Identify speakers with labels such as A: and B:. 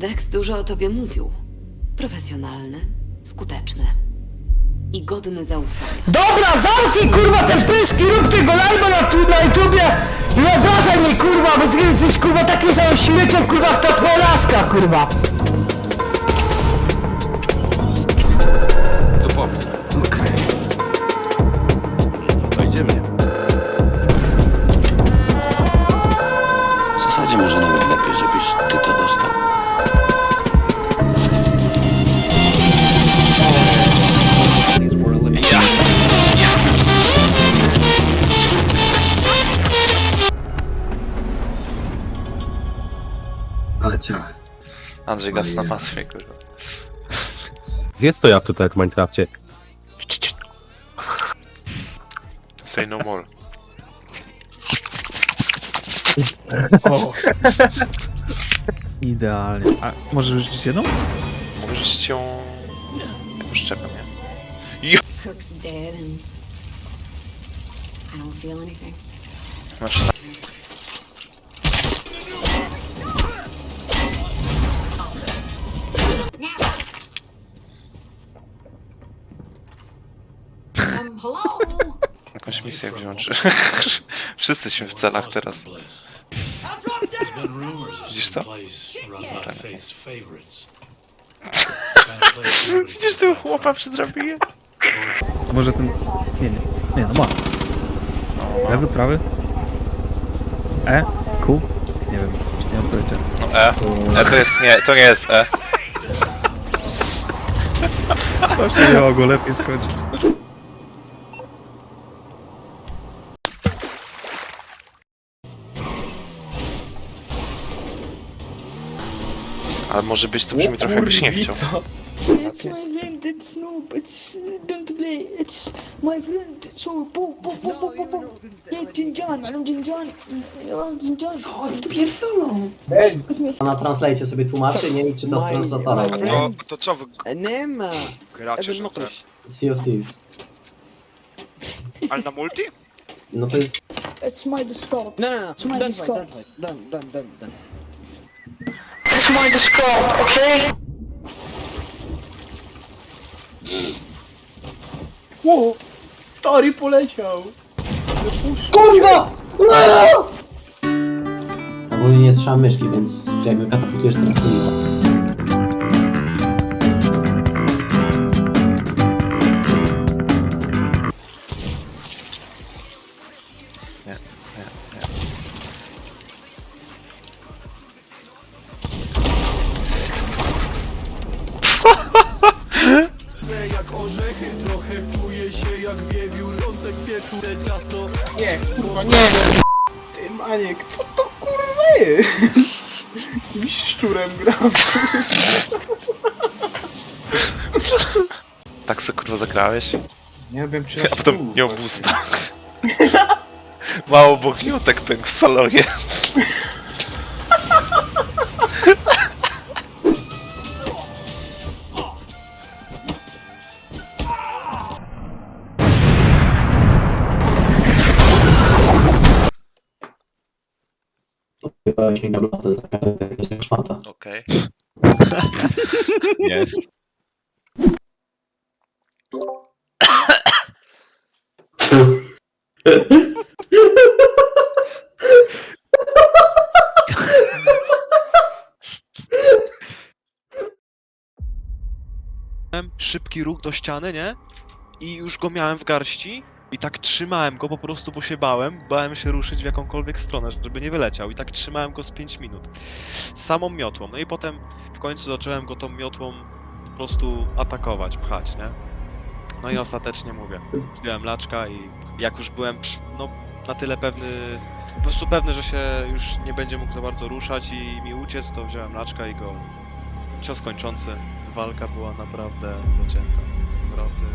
A: Dex dużo o tobie mówił. Profesjonalny, skuteczny i godny zaufania.
B: Dobra, zamknij kurwa ten pysk i rób tego live'a na, tu- na YouTubie nie obrażaj mnie kurwa, bo jesteś kurwa takim samym śmieciem kurwa jak ta twoja laska kurwa.
C: Ale ciach.
D: Andrzej gaz na matwie, kurwa.
E: Jest to jak tutaj w Minecrafcie.
D: Say no more.
F: Idealnie. A może rzucić jedną?
D: Mogę rzucić ją... Jakąś szczepem, nie?
A: Cook's dead and I don't feel anything.
D: Masz tam. Jakąś misję wziąć. Wszyscyśmy w celach teraz. Widzisz to? Widzisz tego chłopa przy drabinie?
F: Może ten... Nie, nie. Nie, no ma. Lewy, prawy? E? Q? Nie wiem. Nie mam pojęcia.
D: No E. E to jest nie, to nie jest E.
F: To się nie mogło lepiej skończyć.
D: Ale może być to brzmi trochę jakbyś nie chciał.
G: It's my friend, it's Snoop, it's uh, don't play, it's my friend, so poof, poof, poof, poof, poof, poof. Yeah, Jinjan, I'm Jinjan, yeah, Jinjan.
C: Co pierdolą?
G: Me.
H: Na translate sobie tłumaczy, nie? I czyta z translatora.
G: my
H: nie?
G: friend.
I: To co wy
G: Nie ma.
I: gracie, że ten...
H: Sea of Thieves.
I: Ale na multi?
H: No to jest...
G: It's my Discord.
J: No, no, no.
G: It's my
J: Don't
G: Discord.
J: Done, done, done, done.
G: It's my Discord, okay?
B: Ło, stary poleciał.
H: KURWA! Ogólnie nie trzeba myszki, więc jakby katapultujesz teraz to nie
D: Nie, Nie,
B: kurwa nie. Ty Maniek, co to kurwa jest? Jakimś szczurem gram.
D: Tak se kurwa zagrałeś?
B: Nie wiem czy...
D: A potem miał busta. Mało bogniotek pękł w salonie.
H: Chyba sięga blata za jakaś szmata.
D: Okej.
E: Jest.
K: szybki ruch do ściany, nie? I już go miałem w garści i tak trzymałem go po prostu, bo się bałem. Bałem się ruszyć w jakąkolwiek stronę, żeby nie wyleciał. I tak trzymałem go z 5 minut. Samą miotłą. No i potem w końcu zacząłem go tą miotłą po prostu atakować, pchać, nie? No i ostatecznie mówię. Zdjąłem laczka i jak już byłem no, na tyle pewny, po prostu pewny, że się już nie będzie mógł za bardzo ruszać i mi uciec, to wziąłem laczka i go cios kończący. Walka była naprawdę zacięta. Zwroty,